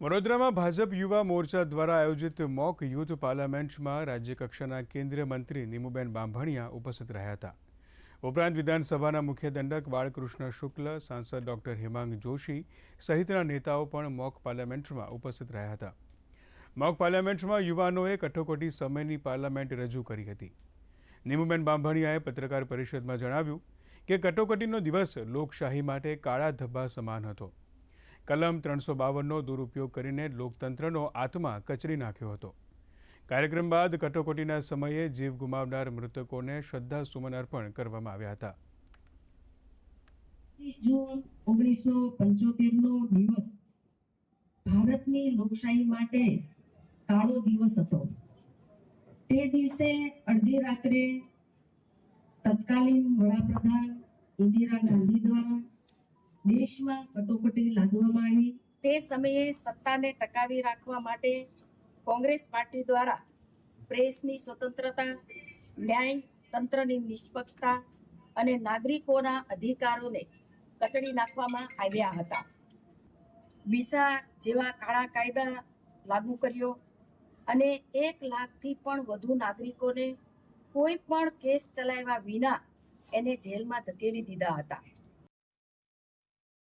વડોદરામાં ભાજપ યુવા મોરચા દ્વારા આયોજિત મોક યુથ પાર્લામેન્ટમાં રાજ્યકક્ષાના કેન્દ્રીય મંત્રી નીમુબેન બાંભણિયા ઉપસ્થિત રહ્યા હતા. ઉપરાંત વિધાનસભાના મુખ્ય દંડક બાળકૃષ્ણ શુક્લ, સાંસદ ડોક્ટર હેમાંગ જોશી સહિતના નેતાઓ પણ મોક પાર્લામેન્ટમાં ઉપસ્થિત રહ્યા હતા. મોક પાર્લામેન્ટમાં યુવાનોએ કટોકટી સમયની પાર્લામેન્ટ રજૂ કરી હતી. નીમુબેન બાંભણિયાએ પત્રકાર પરિષદમાં જણાવ્યું કે, કટોકટીનો દિવસ લોકશાહી માટે કાળા ધબ્બા સમાન હતો. કલમ ત્રણસો બાવનનો દુરુપયોગ કરીને લોકતંત્રનો આત્મા કચરી નાખ્યો હતો. કાર્યક્રમ બાદ કટોકટીના સમયે જીવ ગુમાવનાર મૃતકોને શ્રદ્ધા સુમન અર્પણ કરવામાં આવ્યા હતા. ભારતની લોકશાહી માટે કાળો દિવસ હતો. તે દિવસે અડધી રાત્રે તત્કાલીન વડાપ્રધાન ઇન્દિરા ગાંધી દ્વારા દેશમાં કટોકટી લાદવામાં આવી. તે સમયે સત્તાને ટકાવી રાખવા માટે કોંગ્રેસ પાર્ટી દ્વારા પ્રેસની સ્વતંત્રતા ન્યાય તંત્રની નિષ્પક્ષતા અને નાગરિકોના અધિકારોને કચડી નાખવામાં આવ્યા હતા. વિસા જેવા કાળા કાયદા લાગુ કર્યો અને એક લાખથી પણ વધુ નાગરિકોને કોઈ પણ કેસ ચલાવ્યા વિના એને જેલમાં ધકેલી દીધા હતા.